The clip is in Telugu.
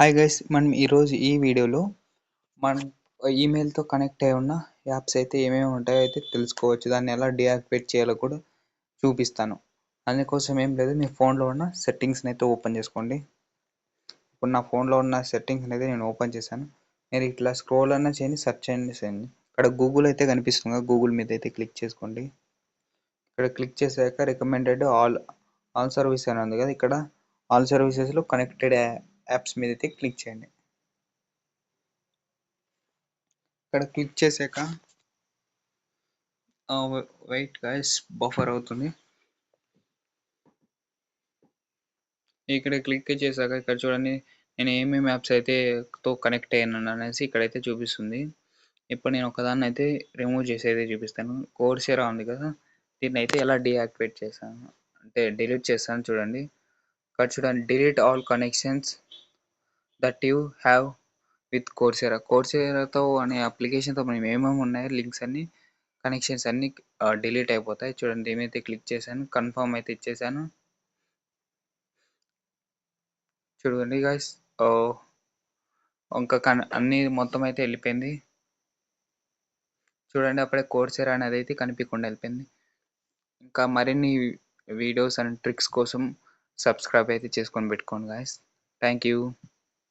హాయ్ గైస్ మనం ఈరోజు ఈ వీడియోలో మనం ఈమెయిల్తో కనెక్ట్ అయి ఉన్న యాప్స్ అయితే ఏమేమి ఉంటాయో అయితే తెలుసుకోవచ్చు. దాన్ని ఎలా డియాక్టివేట్ చేయాలో కూడా చూపిస్తాను. అందుకోసం ఏం లేదు మీ ఫోన్లో ఉన్న సెట్టింగ్స్ని అయితే ఓపెన్ చేసుకోండి. ఇప్పుడు నా ఫోన్లో ఉన్న సెట్టింగ్స్ అనేది నేను ఓపెన్ చేశాను. మీరు ఇట్లా స్క్రోల్ అన్నా చేయండి సెర్చ్ చేయండి చేయండి. ఇక్కడ గూగుల్ అయితే కనిపిస్తుంది గూగుల్ మీద అయితే క్లిక్ చేసుకోండి. ఇక్కడ క్లిక్ చేశాక రికమెండెడ్ ఆల్ ఆల్ సర్వీస్ అని ఉంది కదా ఇక్కడ ఆల్ సర్వీసెస్లో కనెక్టెడ్ యాప్స్ మీద అయితే క్లిక్ చేయండి. ఇక్కడ క్లిక్ చేశాక వెయిట్ గైస్ బఫర్ అవుతుంది. ఇక్కడ క్లిక్ చేశాక ఇక్కడ చూడండి నేను ఏమేమి యాప్స్ అయితే తో కనెక్ట్ అయ్యాను అనేసి ఇక్కడైతే చూపిస్తుంది. ఇప్పుడు నేను ఒకదాన్ని అయితే రిమూవ్ చేసి అయితే చూపిస్తాను కోర్సేరా ఉంది కదా దీన్ని అయితే ఎలా డీయాక్టివేట్ చేశాను అంటే డిలీట్ చేస్తాను చూడండి. ఇక్కడ చూడండి delete all connections that you have with Coursera కోర్సేరాతో అనే అప్లికేషన్తో మనం ఏమేమి ఉన్నాయో లింక్స్ అన్ని కనెక్షన్స్ అన్ని డిలీట్ అయిపోతాయి. చూడండి ఏమైతే క్లిక్ చేశాను కన్ఫర్మ్ అయితే ఇచ్చేసాను చూడండి గాయస్ ఇంకా కన్ అన్ని మొత్తం అయితే వెళ్ళిపోయింది. చూడండి అప్పుడే కోర్సేరా అనేది అయితే కనిపించకుండా వెళ్ళిపోయింది. ఇంకా మరిన్ని వీడియోస్ అండ్ ట్రిక్స్ కోసం సబ్స్క్రైబ్ అయితే చేసుకొని పెట్టుకోండి గాయస్ థ్యాంక్ యూ